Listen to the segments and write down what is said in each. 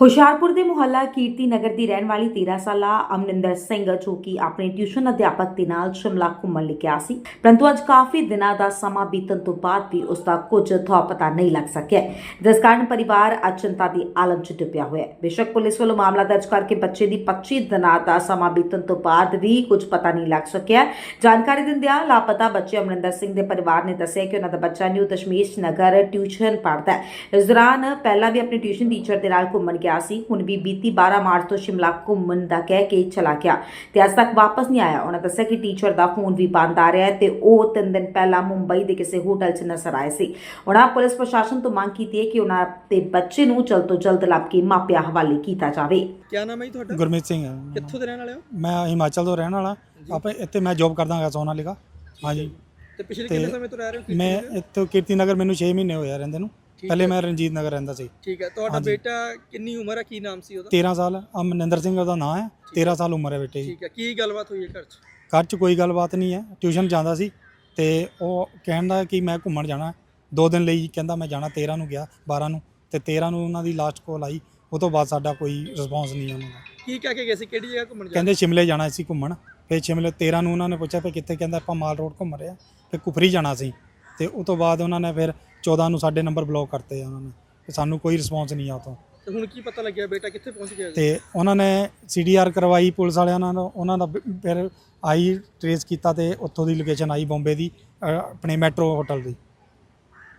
ਹੁਸ਼ਿਆਰਪੁਰ ਦੇ ਮੁਹੱਲਾ ਕੀਰਤੀ ਨਗਰ ਦੀ ਰਹਿਣ ਵਾਲੀ 13 ਸਾਲਾ ਅਮਨਿੰਦਰ ਸਿੰਘ, ਜੋ ਕਿ ਆਪਣੇ ਟਿਊਸ਼ਨ ਅਧਿਆਪਕ ਦੇ ਨਾਲ ਸ਼ਿਮਲਾ ਘੁੰਮਣ ਲਈ ਗਿਆ ਸੀ। ਪਰੰਤੂ ਅੱਜ ਕਾਫੀ ਦਿਨਾਂ ਦਾ ਸਮਾਂ ਬੀਤਣ ਤੋਂ ਬਾਅਦ ਵੀ ਉਸ ਦਾ ਕੁਝ ਥਾ ਪਤਾ ਨਹੀਂ ਲੱਗ ਸਕਿਆ। ਜਿਸ ਕਾਰਨ ਪਰਿਵਾਰ ਅੱਜ ਦੀ ਆਲਮ 'ਚ ਡੁੱਬਿਆ ਹੋਇਆ। ਹੈ ਬੇਸ਼ੱਕ ਪੁਲਿਸ ਵੱਲੋਂ ਮਾਮਲਾ ਦਰਜ ਕਰਕੇ ਬੱਚੇ ਦੀ 25 ਦਿਨਾਂ ਦਾ ਸਮਾਂ ਬੀਤਣ ਤੋਂ ਬਾਅਦ ਵੀ ਕੁਝ ਪਤਾ ਨਹੀਂ ਲੱਗ ਸਕਿਆ। ਜਾਣਕਾਰੀ ਦਿੰਦਿਆਂ ਲਾਪਤਾ ਬੱਚੇ ਅਮਰਿੰਦਰ ਸਿੰਘ ਦੇ ਪਰਿਵਾਰ ਨੇ ਦੱਸਿਆ ਕਿ ਉਹਨਾਂ ਦਾ ਬੱਚਾ ਨਿਊ ਦਸ਼ਮੇਸ਼ ਨਗਰ ਟਿਊਸ਼ਨ ਪੜ੍ਹਦਾ ਹੈ। ਇਸ ਦੌਰਾਨ ਪਹਿਲਾਂ ਵੀ ਆਪਣੇ ਟਿਊਸ਼ਨ ਟੀਚਰ ਦੇ ਨਾਲ ਘੁੰਮਣ ਗਿਆ ਸੀ। ਹੁਣ ਵੀ ਬੀਤੀ 12 ਮਾਰਚ ਤੋਂ ਸ਼ਿਮਲਾ ਘੁੰਮਣ ਦਾ ਕਹਿ ਕੇ ਚਲਾ ਗਿਆ। ਤੇ ਅੱਜ ਤੱਕ ਵਾਪਸ ਨਹੀਂ ਆਇਆ। ਉਹਨਾਂ ਦੱਸਿਆ ਕਿ ਟੀਚਰ ਦਾ ਫੋਨ ਵੀ ਬੰਦ ਆ ਰਿਹਾ ਹੈ ਤੇ ਉਹ ਤਿੰਨ ਦਿਨ ਪਹਿਲਾਂ ਮੁੰਬਈ ਦੇ ਕਿਸੇ ਹੋਟਲ 'ਚ ਨਜ਼ਰ ਆਏ ਸੀ। ਉਹਨਾਂ ਪੁਲਿਸ ਪ੍ਰਸ਼ਾਸਨ ਤੋਂ ਮੰਗ ਕੀਤੀ ਹੈ ਕਿ ਉਹਨਾਂ ਦੇ ਬੱਚੇ ਨੂੰ ਜਲਦ ਤੋਂ ਜਲਦ ਲੱਭ ਕੇ ਮਾਪਿਆਂ ਹਵਾਲੇ ਕੀਤਾ ਜਾਵੇ। ਕਿਆ ਨਾਮ ਹੈ ਜੀ ਤੁਹਾਡਾ? ਗੁਰਮੀਤ ਸਿੰਘ ਹੈ। ਕਿੱਥੋਂ ਦੇ ਰਹਿਣ ਵਾਲੇ ਹੋ? ਮੈਂ ਹਿਮਾਚਲ ਤੋਂ ਰਹਿਣ ਵਾਲਾ। ਆਪਾਂ ਇੱਥੇ ਮੈਂ ਜੌਬ ਕਰਦਾ ਹਾਂ ਸੋਨਾਲੀਕਾ ਹਾਂਜੀ। ਤੇ ਪਿਛਲੇ ਕਿੰਨੇ ਸਮੇਂ ਤੋਂ ਰਹਿ ਰਹੇ ਹੋ? ਮੈਂ? ਇੱਥੋਂ ਕੀਰਤੀ ਨਗਰ ਮੈਨੂੰ 6 ਮਹੀਨੇ ਹੋਏ ਆ ਰਹਿੰਦੇ ਨੂੰ। ਪਹਿਲੇ। ਮੈਂ ਰਣਜੀਤ ਨਗਰ ਰਹਿੰਦਾ ਸੀ। ਠੀਕ ਹੈ ਤੁਹਾਡਾ ਹਾਂਜੀ। ਬੇਟਾ ਕਿੰਨੀ ਉਮਰ ਹੈ ਕੀ ਨਾਮ ਸੀ ਉਹਦਾ? 13 ਸਾਲ ਅਮਨਿੰਦਰ ਸਿੰਘ ਉਹਦਾ ਨਾਂ ਹੈ 13 ਸਾਲ ਉਮਰ ਹੈ ਬੇਟੇ ਦੀ। ਠੀਕ ਹੈ ਕੀ ਗੱਲਬਾਤ ਹੋਈ ਹੈ ਘਰ 'ਚ? ਘਰ 'ਚ ਕੋਈ ਗੱਲਬਾਤ ਨਹੀਂ ਹੈ ਟਿਊਸ਼ਨ ਜਾਂਦਾ ਸੀ ਤੇ ਉਹ ਕਹਿੰਦਾ ਕਿ ਮੈਂ ਘੁੰਮਣ ਜਾਣਾ ਹੈ। ਦੋ ਦਿਨ ਲਈ ਕਹਿੰਦਾ ਮੈਂ ਜਾਣਾ 13 ਨੂੰ ਗਿਆ 12 ਨੂੰ ਤੇ 13 ਨੂੰ ਉਹਨਾਂ ਦੀ ਲਾਸਟ ਕਾਲ ਆਈ ਉਹ ਤੋਂ ਬਾਅਦ ਸਾਡਾ ਕੋਈ ਰਿਸਪੌਂਸ ਨਹੀਂ ਉਹਨਾਂ ਦਾ ਕੀ ਕਹਿ ਕੇ ਗਏ ਸੀ ਕਿਹੜੀ ਜਗ੍ਹਾ ਘੁੰਮਣ ਜਾ ਕਹਿੰਦੇ ਸ਼ਿਮਲੇ ਜਾਣਾ ਸੀ ਘੁੰਮਣ ਫਿਰ ਸ਼ਿਮਲੇ 13 ਨੂੰ ਉਹਨਾਂ ਨੇ ਪੁੱਛਿਆ ਫਿਰ ਕਿੱਥੇ ਕਹਿੰਦਾ ਆਪਾਂ ਮਾਲ ਰੋਡ ਘੁੰਮ ਰਹੇ ਆ ਫਿਰ ਕੁਫਰੀ ਜਾਣਾ ਸੀ ਤੇ ਉਸ ਤੋਂ ਬਾਅਦ ਉਹਨਾਂ ਨੇ ਫਿਰ 14 ਨੂੰ ਸਾਡੇ ਨੰਬਰ ਬਲੌਕ ਕਰਤੇ ਆ ਉਹਨਾਂ ਨੇ ਤੇ ਸਾਨੂੰ ਕੋਈ ਰਿਸਪੌਂਸ ਨਹੀਂ ਆ ਤੋਂ ਤੇ ਹੁਣ ਕੀ ਪਤਾ ਲੱਗਿਆ ਬੇਟਾ ਕਿੱਥੇ ਪਹੁੰਚ ਗਿਆ? ਤੇ ਉਹਨਾਂ ਨੇ ਸੀਡੀਆਰ ਕਰਵਾਈ ਪੁਲਿਸ ਵਾਲਿਆਂ ਨਾਲ ਉਹਨਾਂ ਦਾ ਫਿਰ ਆਈ ਟਰੇਸ ਕੀਤਾ ਤੇ ਉੱਥੋਂ ਦੀ ਲੋਕੇਸ਼ਨ ਆਈ ਬੰਬੇ ਦੀ ਅ, ਆਪਣੇ ਮੈਟਰੋ ਹੋਟਲ ਦੀ।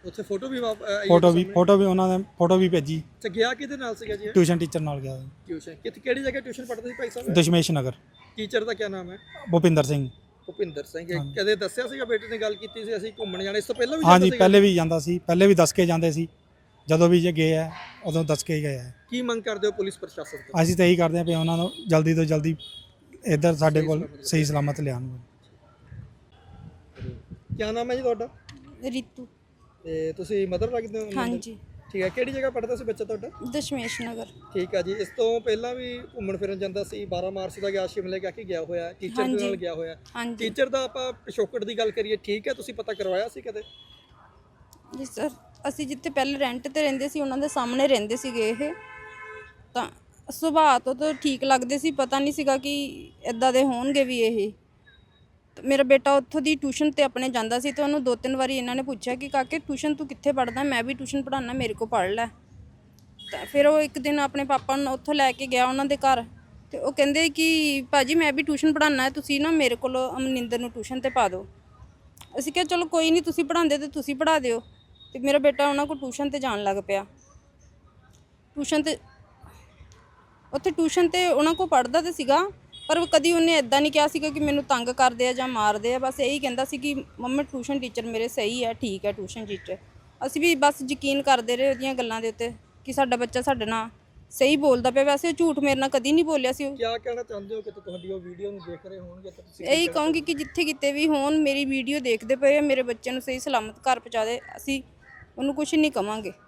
ਉੱਥੇ ਫੋਟੋ ਵੀ ਵਾਪ- ਆਈ ਹੈ ਫੋਟੋ ਵੀ ਸਾਹਮਣੇ? ਫੋਟੋ ਵੀ ਉਹਨਾਂ ਨੇ ਫੋਟੋ ਵੀ ਭੇਜੀ। ਤੇ ਗਿਆ ਕਿਹਦੇ ਨਾਲ ਸੀਗਾ ਜੀ ਟਿਊਸ਼ਨ ਟੀਚਰ ਨਾਲ ਗਿਆ। ਟਿਊਸ਼ਨ। ਕਿੱਥੇ ਕਿਹੜੀ ਜਗ੍ਹਾ ਟਿਊਸ਼ਨ ਪੜ੍ਹਦੇ ਸੀ ਭਾਈ ਸਾਹਿਬ? ਦਸ਼ਮੇਸ਼ ਨਗਰ। ਟੀਚਰ ਦਾ ਕੀ ਨਾਮ ਹੈ? ਭੁਪਿੰਦਰ ਸਿੰਘ। ਭੁਪਿੰਦਰ ਸਿੰਘ ਹਾਂਜੀ। ਕਦੇ ਦੱਸਿਆ ਸੀਗਾ ਬੇਟੇ ਨੇ ਗੱਲ ਕੀਤੀ ਸੀ? ਅਸੀਂ ਘੁੰਮਣ ਜਾਣਾ ਇਸ ਤੋਂ ਪਹਿਲਾਂ ਵੀ ਹਾਂਜੀ ਜਾਂਦਾ ਸੀਗਾ? ਪਹਿਲੇ ਵੀ ਜਾਂਦਾ ਸੀ ਪਹਿਲੇ ਵੀ ਦੱਸ ਕੇ ਜਾਂਦੇ ਸੀ। ਜਦੋਂ ਵੀ ਜੇ ਗਏ ਆ ਉਦੋਂ ਦੱਸ ਕੇ ਹੀ ਗਏ ਆ। ਕੀ ਮੰਗ ਕਰਦੇ ਹੋ ਪੁਲਿਸ ਪ੍ਰਸ਼ਾਸਨ ਤੋਂ? ਅਸੀਂ ਤਾਂ ਇਹੀ ਕਰਦੇ ਹਾਂ ਵੀ ਉਹਨਾਂ ਨੂੰ ਜਲਦੀ ਤੋਂ ਜਲਦੀ ਇੱਧਰ ਸਾਡੇ ਕੋਲ ਸਹੀ ਸਲਾਮਤ ਲਿਆਉਣ। ਕੀ ਨਾਮ ਹੈ ਜੀ ਤੁਹਾਡਾ? ਰਿਤੂ। ਤੇ ਤੁਸੀਂ ਮਦਰ ਲੱਗਦੇ ਹੋ? ਹਾਂਜੀ। ਠੀਕ ਹੈ ਕਿਹੜੀ ਜਗ੍ਹਾ ਪੜ੍ਹਦਾ ਸੀ ਬੱਚਾ ਤੁਹਾਡਾ? ਦਸ਼ਮੇਸ਼ ਨਗਰ। ਠੀਕ ਹੈ ਜੀ ਇਸ ਤੋਂ ਪਹਿਲਾਂ ਵੀ ਘੁੰਮਣ ਫਿਰਨ ਜਾਂਦਾ ਸੀ 12 ਮਾਰਚ ਦਾ ਗਿਆ ਸ਼ਿਮਲੇ ਕਹਿ ਕੇ ਗਿਆ ਹੋਇਆ ਟੀਚਰ ਦੇ। ਨਾਲ ਗਿਆ ਹੋਇਆ। ਹਾਂਜੀ। ਟੀਚਰ ਦਾ ਆਪਾਂ ਪਿਛੋਕੜ ਦੀ ਗੱਲ ਕਰੀਏ ਠੀਕ ਹੈ ਤੁਸੀਂ ਪਤਾ ਕਰਵਾਇਆ ਸੀ ਕਦੇ? ਜੀ ਸਰ ਅਸੀਂ ਜਿੱਥੇ ਪਹਿਲੇ ਰੈਂਟ ਤੇ ਰਹਿੰਦੇ ਸੀ ਉਹਨਾਂ ਦੇ ਸਾਹਮਣੇ ਰਹਿੰਦੇ ਸੀਗੇ ਇਹ। ਤਾਂ ਸੁਭਾਅ ਤੋਂ ਤਾਂ ਠੀਕ ਲੱਗਦੇ ਸੀ ਪਤਾ ਨਹੀਂ ਸੀਗਾ ਕਿ ਇਦਾਂ ਦੇ ਹੋਣਗੇ ਵੀ ਇਹ। ਮੇਰਾ ਬੇਟਾ ਉੱਥੋਂ ਦੀ ਟਿਊਸ਼ਨ ਤੇ ਆਪਣੇ ਜਾਂਦਾ ਸੀ ਤੇ ਉਹਨੂੰ ਦੋ ਤਿੰਨ ਵਾਰੀ ਇਹਨਾਂ ਨੇ ਪੁੱਛਿਆ ਕਿ ਕਾਕੇ ਟਿਊਸ਼ਨ ਤੂੰ ਕਿੱਥੇ ਪੜਦਾ ਮੈਂ ਵੀ ਟਿਊਸ਼ਨ ਪੜਾਉਣਾ ਮੇਰੇ ਕੋਲ ਪੜ ਲੈ। ਤਾਂ ਫਿਰ ਉਹ ਇੱਕ ਦਿਨ ਆਪਣੇ ਪਾਪਾ ਨੂੰ ਉੱਥੋਂ ਲੈ ਕੇ ਗਿਆ ਉਹਨਾਂ ਦੇ ਘਰ ਤੇ ਉਹ ਕਹਿੰਦੇ ਕਿ ਭਾਜੀ ਮੈਂ ਵੀ ਟਿਊਸ਼ਨ ਪੜਾਉਣਾ ਹੈ ਤੁਸੀਂ ਨਾ ਮੇਰੇ ਕੋਲ ਅਮਨਿੰਦਰ ਨੂੰ ਟਿਊਸ਼ਨ ਤੇ ਪਾ ਦਿਓ। ਅਸੀਂ ਕਿਹਾ, ਚਲੋ ਕੋਈ ਨਹੀਂ, ਤੁਸੀਂ ਪੜਾਉਂਦੇ ਤੇ ਤੁਸੀਂ ਪੜਾ ਦਿਓ। ਤੇ ਮੇਰਾ ਬੇਟਾ ਉਹਨਾਂ ਕੋਲ ਟਿਊਸ਼ਨ ਤੇ ਜਾਣ ਲੱਗ ਪਿਆ। ਟਿਊਸ਼ਨ ਤੇ, ਉੱਥੇ ਟਿਊਸ਼ਨ ਤੇ ਉਹਨਾਂ ਕੋਲ ਪੜਦਾ ਤੇ ਸੀਗਾ। ਪਰ ਕਦੀ ਉਹਨੇ ਇਦਾਂ ਨਹੀਂ ਕਿਹਾ ਸੀਗਾ ਕਿ ਮੈਨੂੰ ਤੰਗ ਕਰਦੇ ਆ ਜਾਂ ਮਾਰਦੇ ਆ ਬਸ ਇਹੀ ਕਹਿੰਦਾ ਸੀ ਕਿ ਮੰਮਾ ਟਿਊਸ਼ਨ ਟੀਚਰ ਮੇਰੇ ਸਹੀ ਹੈ ਠੀਕ ਹੈ ਟਿਊਸ਼ਨ ਟੀਚਰ ਅਸੀਂ ਵੀ ਬਸ ਯਕੀਨ ਕਰਦੇ ਰਹੇ ਉਹਦੀਆਂ ਗੱਲਾਂ ਦੇ ਉੱਤੇ ਕਿ ਸਾਡਾ ਬੱਚਾ ਸਾਡੇ ਨਾਲ ਸਹੀ ਬੋਲਦਾ ਪਿਆ। ਵੈਸੇ ਉਹ ਝੂਠ ਮੇਰੇ ਨਾਲ ਕਦੀ ਨਹੀਂ ਬੋਲਿਆ ਸੀ ਉਹ। ਕੀ ਕਹਿਣਾ ਚਾਹੁੰਦੇ ਹੋ ਕਿ ਤੁਹਾਡੀ ਉਹ ਵੀਡੀਓ ਨੂੰ ਦੇਖ ਰਹੇ ਹੋਣਗੇ? ਤਾਂ ਤੁਸੀਂ ਇਹੀ ਕਹੂੰਗੀ ਕਿ ਜਿੱਥੇ ਕਿਤੇ ਵੀ ਹੋਣ ਮੇਰੀ ਵੀਡੀਓ ਦੇਖਦੇ ਪਏ ਆ ਮੇਰੇ ਬੱਚੇ ਨੂੰ ਸਹੀ ਸਲਾਮਤ ਘਰ ਪਹੁੰਚਾ ਦੇ। ਅਸੀਂ ਉਹਨੂੰ ਕੁਝ ਨਹੀਂ ਕਵਾਂਗੇ।